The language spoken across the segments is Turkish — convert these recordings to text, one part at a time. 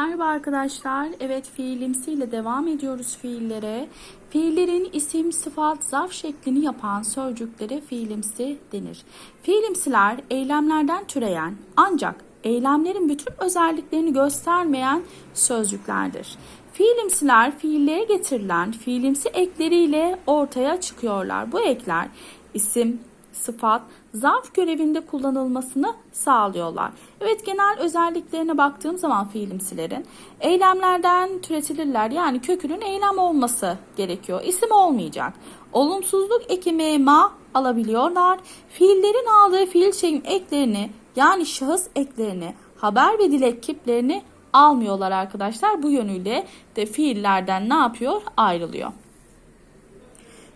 Merhaba arkadaşlar. Evet fiilimsiyle devam ediyoruz fiillere. Fiillerin isim, sıfat, zarf şeklini yapan sözcüklere fiilimsi denir. Fiilimsiler eylemlerden türeyen ancak eylemlerin bütün özelliklerini göstermeyen sözcüklerdir. Fiilimsiler fiillere getirilen fiilimsi ekleriyle ortaya çıkıyorlar. Bu ekler isim, sıfat, zarf görevinde kullanılmasını sağlıyorlar. Evet genel özelliklerine baktığım zaman fiilimsilerin eylemlerden türetilirler. Yani kökünün eylem olması gerekiyor. İsim olmayacak. Olumsuzluk eki ma alabiliyorlar. Fiillerin aldığı fiil çekim eklerini yani şahıs eklerini, haber ve dilek kiplerini almıyorlar arkadaşlar. Bu yönüyle de fiillerden ne yapıyor? Ayrılıyor.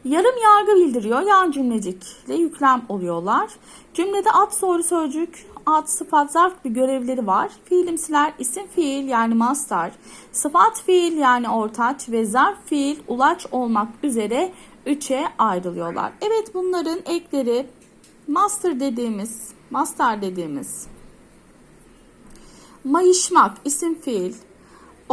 Yarım yargı bildiriyor. Yan cümlecikle yüklem oluyorlar. Cümlede at soru sözcük, ad, sıfat, zarf bir görevleri var. Fiilimsiler isim fiil yani master, sıfat fiil yani ortaç ve zarf fiil ulaç olmak üzere üçe ayrılıyorlar. Evet bunların ekleri master dediğimiz, master dediğimiz mayışmak isim fiil,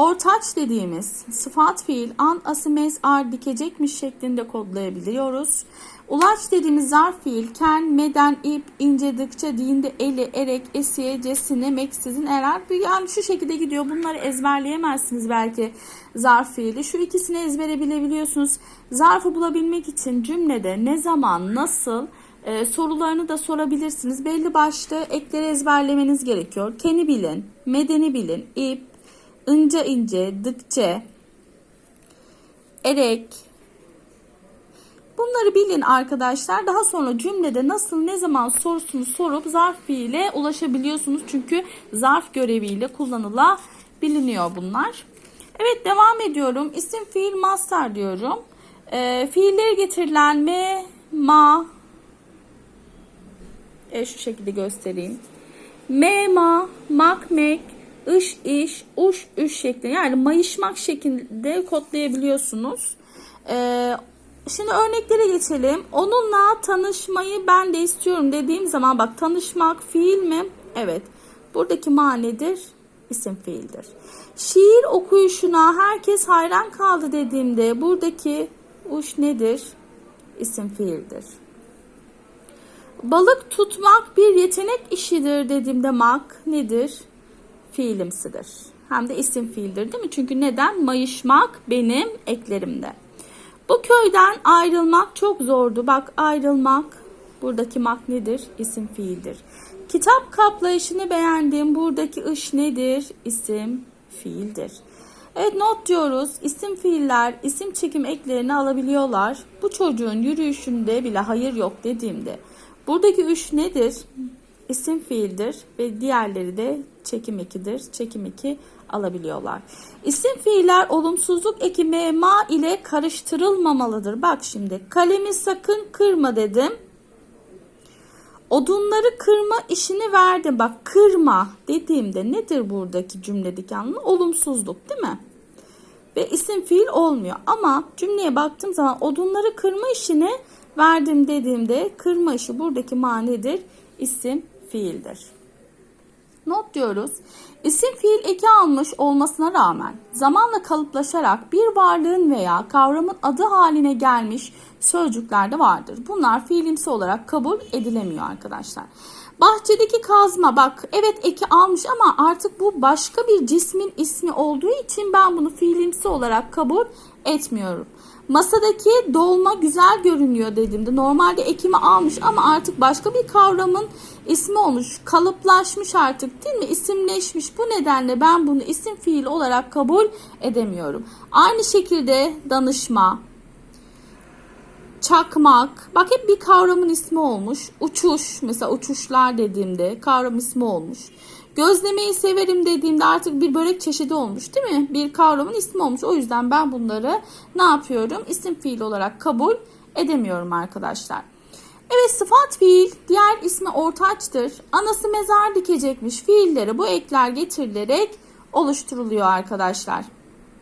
Ortaç dediğimiz sıfat fiil an asimez ar dikecekmiş şeklinde kodlayabiliyoruz. Ulaç dediğimiz zarf fiil ken, meden, ip, incedikçe, dinde, eli, erek, esiye, cesine, meksizin, erer. Yani şu şekilde gidiyor. Bunları ezberleyemezsiniz belki zarf fiili. Şu ikisini ezbere bilebiliyorsunuz. Zarfı bulabilmek için cümlede ne zaman, nasıl e, sorularını da sorabilirsiniz. Belli başlı ekleri ezberlemeniz gerekiyor. Keni bilin, medeni bilin, ip, ince ince, dıkçe, erek. Bunları bilin arkadaşlar. Daha sonra cümlede nasıl ne zaman sorusunu sorup zarf fiile ulaşabiliyorsunuz. Çünkü zarf göreviyle kullanılabiliyor bunlar. Evet devam ediyorum. İsim fiil master diyorum. E, fiilleri getirilen me, ma, e, şu şekilde göstereyim. Me, ma, mak, mek, ış iş, uş üş şeklinde yani mayışmak şeklinde kodlayabiliyorsunuz. Ee, şimdi örneklere geçelim. Onunla tanışmayı ben de istiyorum dediğim zaman bak tanışmak fiil mi? Evet. Buradaki manedir isim fiildir. Şiir okuyuşuna herkes hayran kaldı dediğimde buradaki uş nedir? İsim fiildir. Balık tutmak bir yetenek işidir dediğimde mak nedir? Fiilimsidir. Hem de isim fiildir değil mi? Çünkü neden? Mayışmak benim eklerimde. Bu köyden ayrılmak çok zordu. Bak ayrılmak buradaki mak nedir? İsim fiildir. Kitap kaplayışını beğendim. Buradaki ış nedir? İsim fiildir. Evet not diyoruz. İsim fiiller isim çekim eklerini alabiliyorlar. Bu çocuğun yürüyüşünde bile hayır yok dediğimde buradaki üş nedir? İsim fiildir ve diğerleri de çekim ekidir. Çekim eki alabiliyorlar. İsim fiiller olumsuzluk eki ma ile karıştırılmamalıdır. Bak şimdi kalemi sakın kırma dedim. Odunları kırma işini verdim. Bak kırma dediğimde nedir buradaki cümledeki anlamı? Olumsuzluk değil mi? Ve isim fiil olmuyor. Ama cümleye baktığım zaman odunları kırma işini verdim dediğimde kırma işi buradaki manidir. İsim fiildir. Not diyoruz. İsim fiil eki almış olmasına rağmen zamanla kalıplaşarak bir varlığın veya kavramın adı haline gelmiş sözcükler de vardır. Bunlar fiilimsi olarak kabul edilemiyor arkadaşlar. Bahçedeki kazma bak evet eki almış ama artık bu başka bir cismin ismi olduğu için ben bunu fiilimsi olarak kabul etmiyorum. Masadaki dolma güzel görünüyor dediğimde normalde ekimi almış ama artık başka bir kavramın ismi olmuş, kalıplaşmış artık değil mi? İsimleşmiş. Bu nedenle ben bunu isim fiil olarak kabul edemiyorum. Aynı şekilde danışma, çakmak. Bak hep bir kavramın ismi olmuş. Uçuş mesela uçuşlar dediğimde kavram ismi olmuş. Gözlemeyi severim dediğimde artık bir börek çeşidi olmuş değil mi? Bir kavramın ismi olmuş. O yüzden ben bunları ne yapıyorum? İsim fiil olarak kabul edemiyorum arkadaşlar. Evet sıfat fiil diğer ismi ortaçtır. Anası mezar dikecekmiş fiilleri bu ekler getirilerek oluşturuluyor arkadaşlar.